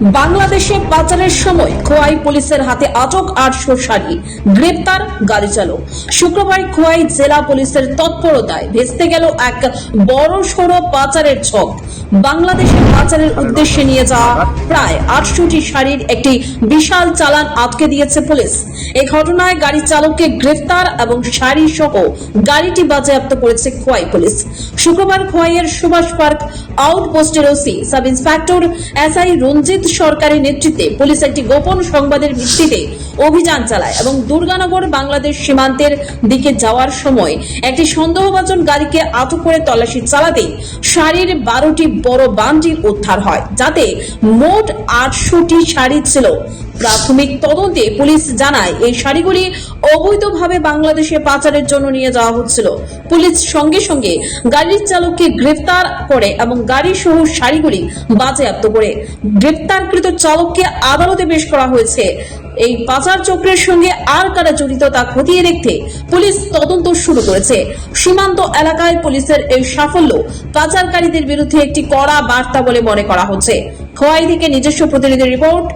বাংলাদেশে পাচারের সময় খোয়াই পুলিশের হাতে আটক আটশো শাড়ি। গ্রেপ্তার, গাড়ি চালক। শুক্রবার খোয়াই জেলা পুলিশের তৎপরতায় ভেস্তে গেল এক বড় সড়ো পাচারের ছক। বাংলাদেশে পাচারের উদ্দেশ্যে নিয়ে যাওয়া প্রায় আটশোটি শাড়ির একটি বিশাল চালান আটকে দিয়েছে পুলিশ। এই ঘটনায় গাড়ি চালককে গ্রেফতার এবং শাড়ি সহ গাড়িটি বাজেয়াপ্ত করেছে খোয়াই পুলিশ। শুক্রবার খোয়াইয়ের Subhash park আউটপোস্টের OC sub inspector SI Ranjit সরকারের নেতৃত্বে পুলিশ একটি গোপন সংবাদের ভিত্তিতে অভিযান চালায় এবং দুর্গানগর বাংলাদেশ সীমান্তের দিকে যাওয়ার সময় একটি সন্দেহভাজন গাড়িকে আটক করে তল্লাশি চালাতেই শাড়ির বারোটি বড় বান্ডিল উদ্ধার হয়, যাতে মোট আটশোটি শাড়ি ছিল। প্রাথমিক তদন্তে পুলিশ জানায়, এই শাড়িগুলি অবৈধভাবে বাংলাদেশে পাচারের জন্য নিয়ে যাওয়া হচ্ছিল। পুলিশ সঙ্গে সঙ্গে গাড়ির চালককে গ্রেফতার করে এবং গাড়ি সহ শাড়িগুলি বাজেয়াপ্ত করে। গ্রেফতারকৃত চালককে আদালতে পেশ করা হয়েছে। এই পাচার চক্রের সঙ্গে আর কারা জড়িত তা খতিয়ে দেখতে পুলিশ তদন্ত শুরু করেছে। সীমান্ত এলাকায় পুলিশের এই সাফল্য পাচারকারীদের বিরুদ্ধে একটি কড়া বার্তা বলে মনে করা হচ্ছে। খোয়াই থেকে নিজস্ব প্রতিনিধি রিপোর্ট